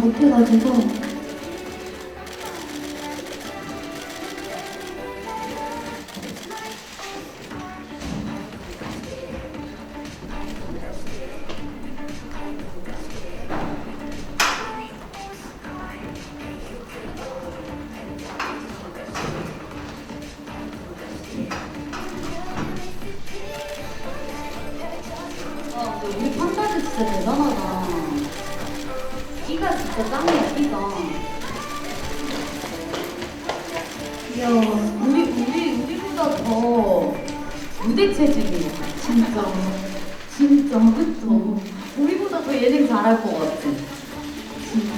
못해가지고 우리보다 더 무대 체질이야 진짜 진짜 그쵸 우리보다 더 예능 잘할 것 같아 진짜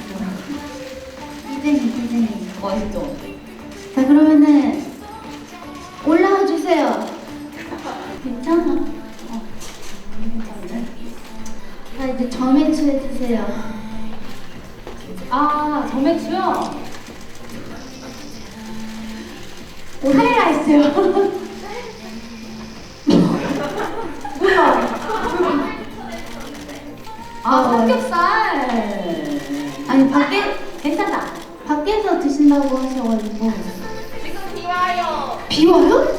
희생이 희생이 맛있죠? 자 그러면은 올라와 주세요. 괜찮아. 어. 괜찮네. 자 이제 점액추 해주세요. 아 점액추요? 하이라이트요. 뭐야 아 어. 삼겹살 아니 밖에 괜찮다 밖에서 드신다고 하셔가지고 지금 비와요. 비 와요?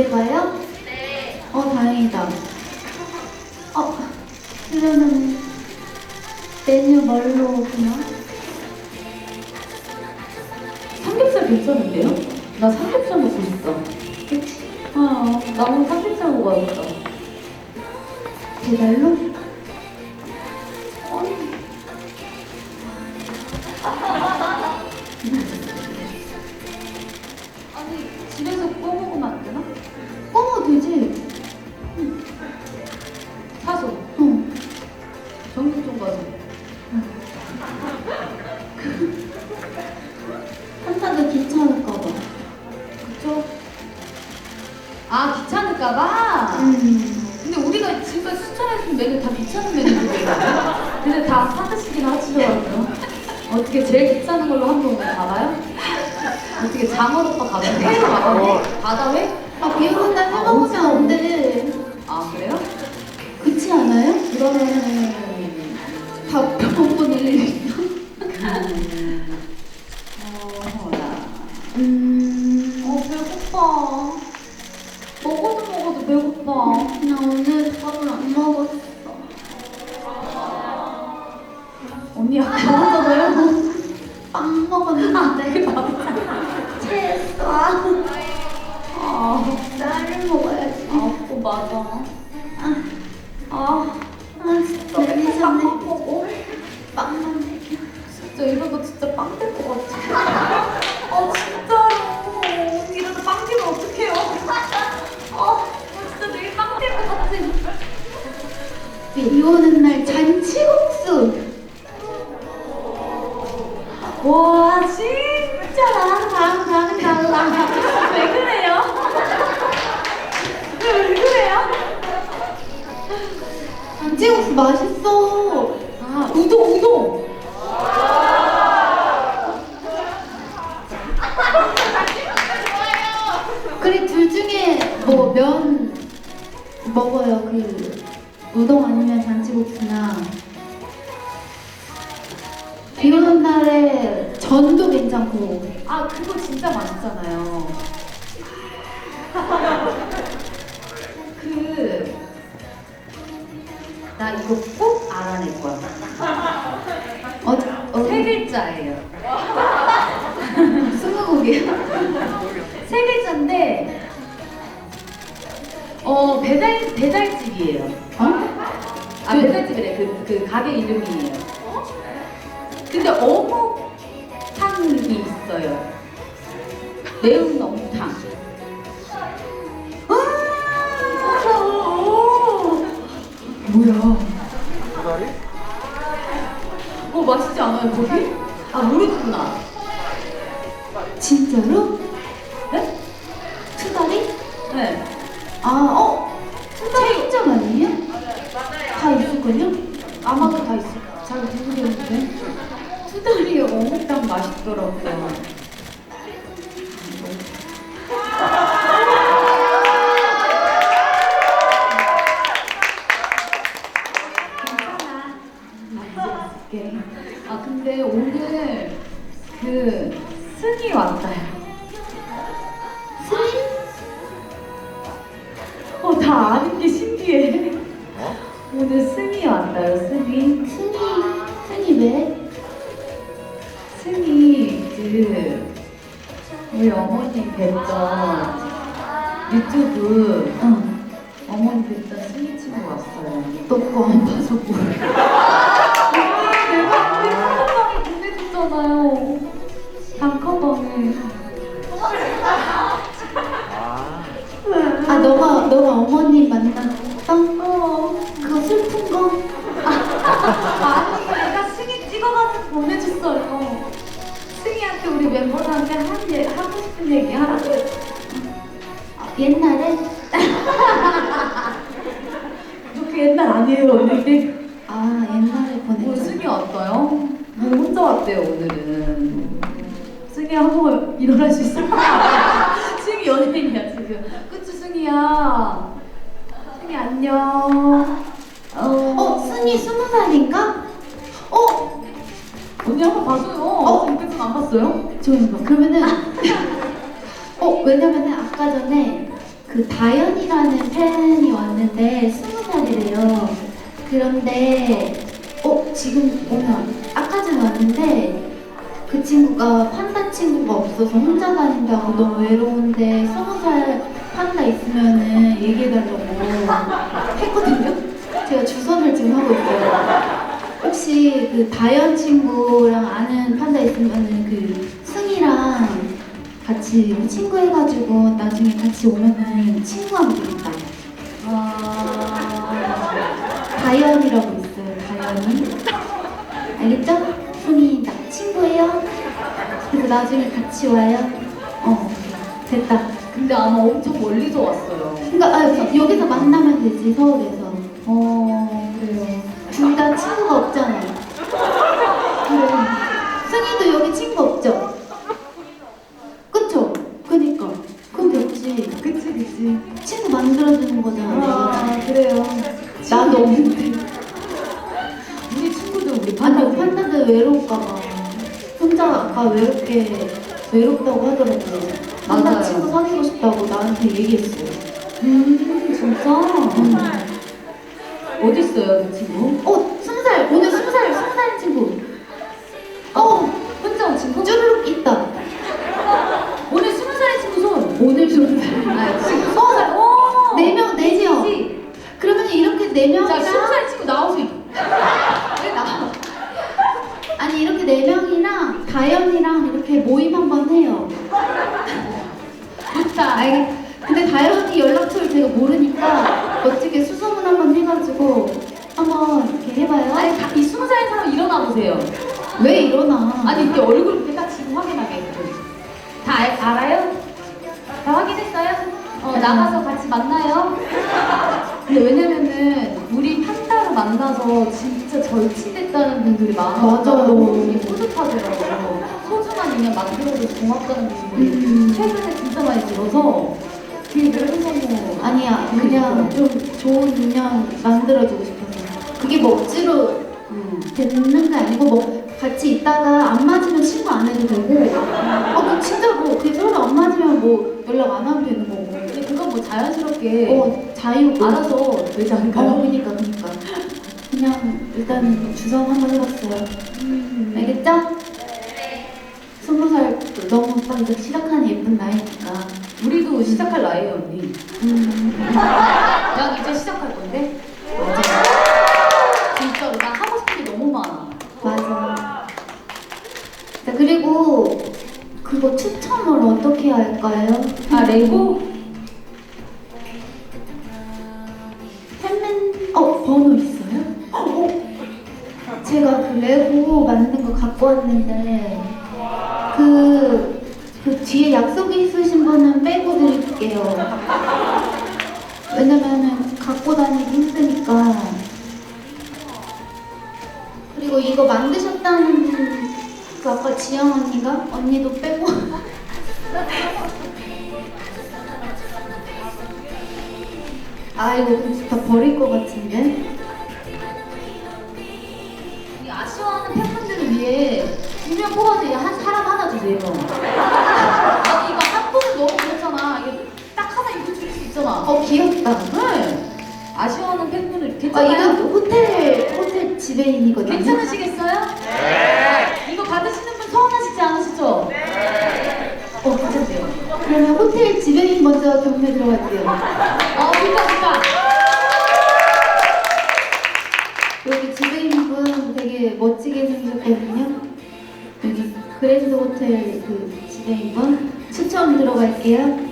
집에 가요? 네. 어, 다행이다. 어, 그러면 메뉴 뭘로 비 오는 날 잔치국수. 와, 진짜 나랑 다른 다른 달라. 왜 그래요? 왜, 왜 그래요? 잔치국수 맛있어. 아, 우동, 우동. 그래 둘 중에 뭐 면 먹어요. 그 우동 아니면 잔치국수나. 비 오는 날에 전도 괜찮고. 아, 그거 진짜 맛있잖아요. 그, 나 이거 꼭 알아낼 거야. 어, 어, 세 글자예요. 스무고개야. 세 글자인데, 어, 배달, 배달집이에요. 어? 아, 배달집이래. 그, 그 가게 이름이에요. 근데 어묵탕 매운탕이 있어요. 매운浓탕. 아, 무서워. 뭐야? 도다리? 어 맛있지 않아요 거기? 아 모르겠구나. 진짜로? 아, 어? 투다리 인정 아니에요? 다 있을걸요? 아마도 다 있을 잘 모르겠는데. 투다리 어묵탕 맛있더라고요. 뭐 혼자 왔대요 오늘은. 승희 한번 일어날 수 있어? 승희 연예인이야 지금. 그치 승희야. 승희 안녕. 어, 승희 스무 살인가? 어? 언니 한번 봐줘요. 어? 이때쯤 안 봤어요? 조용히 봐. 그러면은, 어, 왜냐면은 아까 전에 그 다현이라는 팬이 왔는데 스무 살이래요. 그런데, 어, 지금 오늘, 왔는데 그 친구가 판다 친구가 없어서 혼자 다닌다고 너무 외로운데 스무 살 판다 있으면은 얘기해달라고 했거든요. 제가 주선을 지금 하고 있어요. 혹시 그 다현 친구랑 아는 판다 있으면은 그 승이랑 같이 친구 해가지고 나중에 같이 오면은 친구하면 되겠다. 아... 다현이라고 있어요. 다현이. 알겠죠? 나 친구예요. 그래서 나중에 같이 와요. 어 됐다. 근데 아마 엄청 멀리서 왔어요. 그러니까 아, 여기서 만나면 되지 서울에서. 어, 그래요. 둘 다 친구가 없잖아. 그래. 승희도 여기 친구 없죠? 그쵸? 그니까. 그럼 됐지. 그치, 그치. 친구 만들어주는 거잖아. 아, 그래요. 나도 없는 외로울까봐. 혼자 아까 외롭게, 외롭다고 하더라고요. 맞아요. 친구 사귀고 싶다고 나한테 얘기했어요. 음, 진짜? 음. 어디 있어요, 그 친구? 어, 스무 살! 오늘 스무 살, 스무 살 친구. 나가서 같이 만나요. 근데 왜냐면은 우리 판다를 만나서 진짜 절친됐다는 분들이 많아서 맞아요. 너무 이게 뿌듯하더라고요. 소중한 인연 만들어줘서 고맙다는 분들이 음. 최근에 진짜 많이 들어서 그게 너무너무 아니야 그냥 좀 좋은 인연 만들어주고 싶어서 그게 뭐 억지로 음. 되는 게 아니고 뭐 같이 있다가 안 맞으면 친구 안 해도 되고 아그 진짜로 그 서로 안 맞으면 뭐 연락 안 하면 되는 거고 뭐 자연스럽게 어 자유고 알아서 되지 어 않을까요? 그니까 그니까 그냥 일단 주선 한번 해봤어요 음. 알겠죠? 스무 살 너무 딱 이제 시작하는 예쁜 나이니까 우리도 시작할 나이에요 언니 음 난 이제 시작할 건데 맞아 진짜로 난 하고 싶은 게 너무 많아 맞아 자 그리고 그거 추첨을 어떻게 할까요? 아 레고? 갖고 왔는데 그, 그 뒤에 약속이 있으신 분은 빼고 드릴게요. 왜냐면은 갖고 다니기 힘드니까. 그리고 이거 만드셨다는 분, 그 아까 지영 언니가 언니도 빼고. 아 이거 다 버릴 것 같은데. 위해 두명 뽑아서 한 사람 하나 주세요. 아 이거 한 분은 너무 그렇잖아. 이게 딱 하나 입고 줄수 있잖아. 어 귀엽다. 네. 아쉬워하는 팬분들 아 괜찮아요? 이거 호텔 호텔 지배인이거든요. 괜찮으시겠어요? 네. 이거 받으시는 분 서운하시지 않으시죠? 어 괜찮대요. 그러면 호텔 지배인 먼저 경매 들어갈게요. 어, 좋다, 좋다. 그랜드 호텔 그 지배인분 추첨 들어갈게요.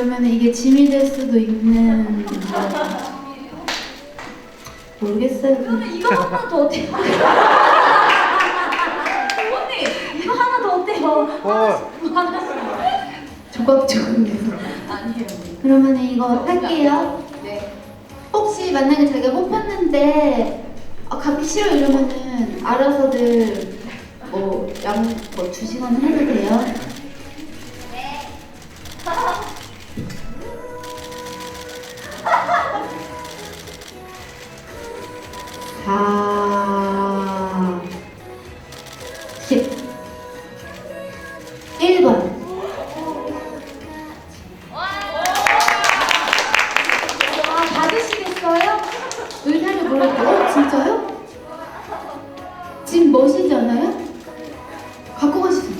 그러면 이게 짐이 될 수도 있는 거. 모르겠어요. 그러면 이거 하나 더 어때요? 언니, 이거 하나 더 어때요? 어. 하나씩. 조각 조각해서. 아니에요. 그러면 이거 할게요. 네. 혹시 만약에 자기가 뽑혔는데 아, 가기 싫어 이러면은 알아서들 뭐양뭐 주시거나 해도 돼요.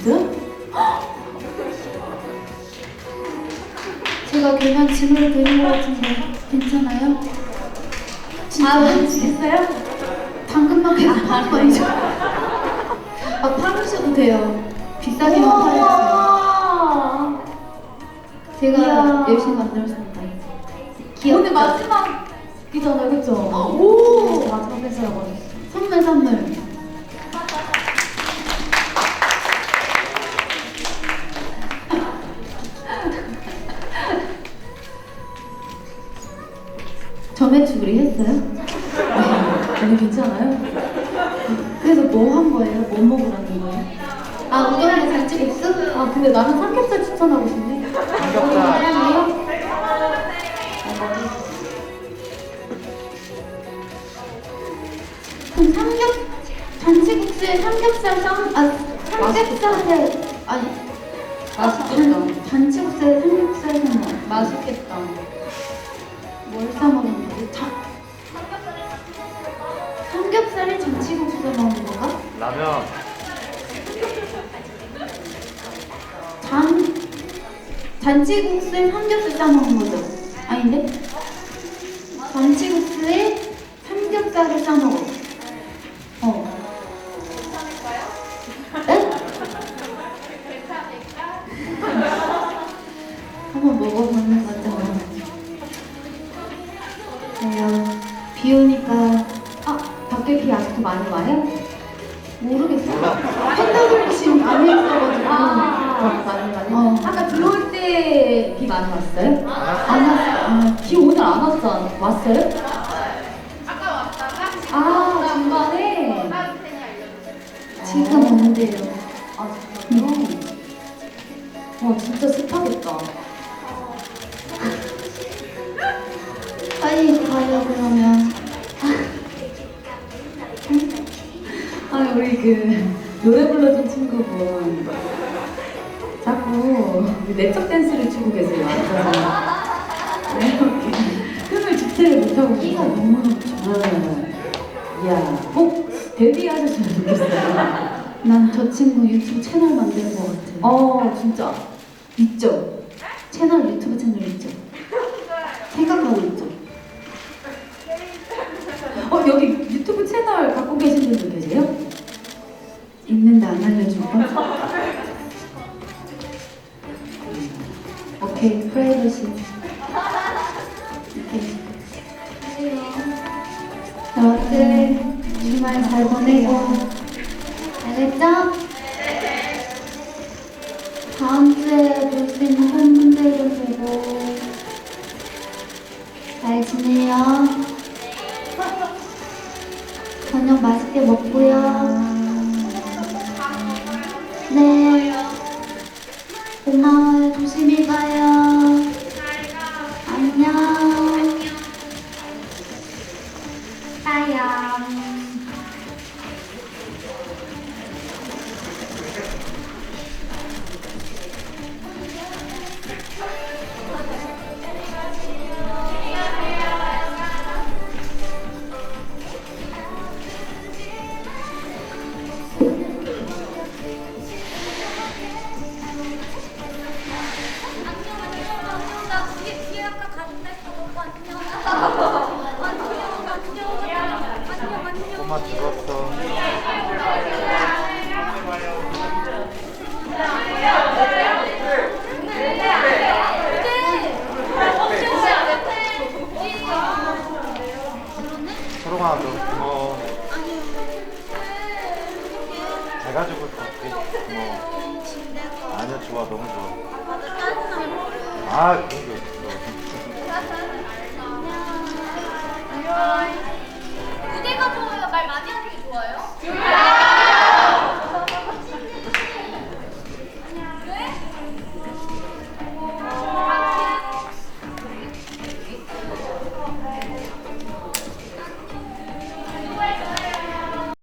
있어요? 제가 그냥 짐을 드린 것 같은데 괜찮아요? 아, 받으시겠어요? 당근만 계속 파는 거 아니죠? 아, 팔으셔도 돼요. 비싸게만. 우와. 제가 이야. 열심히 만들었습니다. 오늘 귀엽죠? 마지막이잖아요, 그쵸? 오! 마지막 패스라고 하셨어. 선물 선물. 점액 우리 했어요? 네. 오늘 괜찮아요? 그래서 뭐 한 거예요? 뭐 먹으라는 거예요? 아 우동이랑 잔치국수? 아, 근데 나는 삼겹살 추천하고 싶네. 삼겹살. 사랑해요. 그럼 삼겹 잔치국수에 삼겹살 쌈, 아 삼겹살에 아니 맛있겠다. 잔, 잔치국수에 삼겹살 쌈 맛있겠다. 삼겹살에 잔치국수 싸 먹는 건가? 라면. 잔 잔치국수에 삼겹살 싸 먹는 거죠? 아닌데? 잔치국수에 삼겹살을 싸 먹어. 어. 많이 왔어요? 안 왔어. 아, 비 오늘 안 왔어? 왔어요? 아까 왔다가 지금 아, 중간에? 다른 팬이 알려줬어요. 지금 오는데요. 아, 진짜요? 와, 진짜 습하겠다. 빨리 가요 그러면. 아니, 우리 그, 노래 불러준 친구분. 자꾸 내적 댄스를 추고 계세요. 이렇게 춤을 주체를 못하고 끼가? 너무 좋아. 네. 이야, 꼭 데뷔하셨으면 좋겠어요. 난 저 친구 유튜브 채널 만드는 것 같아. 어, 진짜. 있죠? 채널 유튜브 채널 있죠? 생각하고 있죠? 어, 여기 유튜브 채널 갖고 계신 분들 계세요? 있는데 안 알려줄까? 오케이 프라이버시. 오케이. 여러분들 주말 잘 보내고 알겠죠? 다음 주에 볼 수 있는 팬분들도 보고 잘 지내요. 저녁 맛있게 먹고요. 네. 통화하고. 어. 잘 가지고 갈게. 뭐. 뭐. 아니야, 좋아. 너무 좋아. 아, 그거. 무대가 좋아요? 말 많이 하는 게 좋아요? 아,